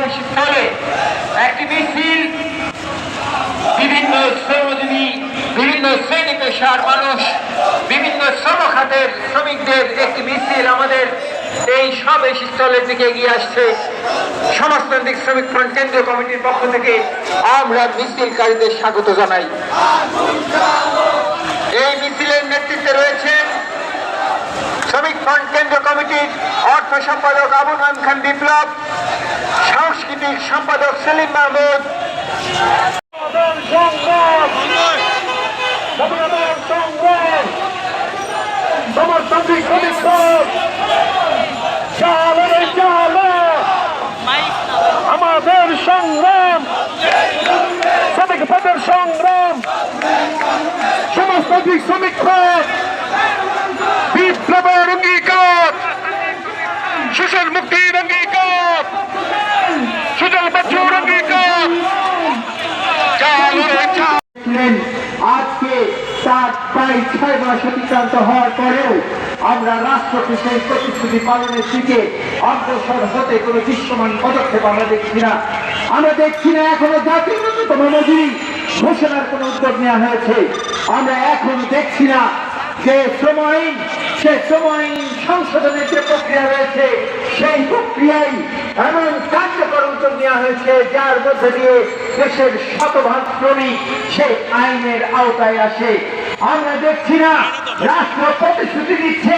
সমাবেশ একটি মিছিল, বিভিন্ন শ্রমজীবী, বিভিন্ন শ্রেণি পেশার মানুষ, বিভিন্ন শ্রম খাতের শ্রমিকদের একটি মিছিল আমাদের এই সমাবেশ স্থলের দিকে এগিয়ে আসছে। সমাজতান্ত্রিক শ্রমিক ফ্রন্ট কেন্দ্রীয় কমিটির পক্ষ থেকে আমরা মিছিলকারীদের স্বাগত জানাই। এই মিছিলের নেতৃত্বে রয়েছেন শ্রমিক ফ্রন্ট কেন্দ্রীয় কমিটির অর্থ সম্পাদক আবু নাম খান বিপ্লব সাংস্কৃতিক সম্পাদক সেলিম মাহমুদ। সমাজতান্ত্রিক আমাদের সংগ্রাম তার প্রায় ছয় মাস অতিক্রান্ত হওয়ার পরেও আমরা রাষ্ট্রকে সেই প্রতিশ্রুতি পালনের দিকে অগ্রসর হতে কোনো দৃশ্যমান পদক্ষেপ আমরা দেখছি না। আমরা দেখছি না এখনও জাতির ন্যূনতম মজুরি। ঘোষণার কোনো উদ্যোগ নেওয়া হয়েছে। আমরা এখনও দেখছি না যে শ্রম আইন সে শ্রম আইন সংশোধনের যে প্রক্রিয়া রয়েছে, সেই প্রক্রিয়ায় এমন কার্যকর উদ্যোগ নেওয়া হয়েছে, যার মধ্যে দিয়ে দেশের শতভাগ শ্রমিক সেই আইনের আওতায় আসে। আমরা দেখছি না। রাষ্ট্র প্রতিশ্রুতি দিচ্ছে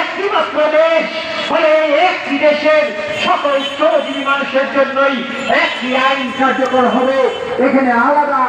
একটি মাত্র দেশ, ফলে একটি দেশের সকল শ্রমজীবী মানুষের জন্যই একটি আইন কার্যকর হবে। এখানে আলাদা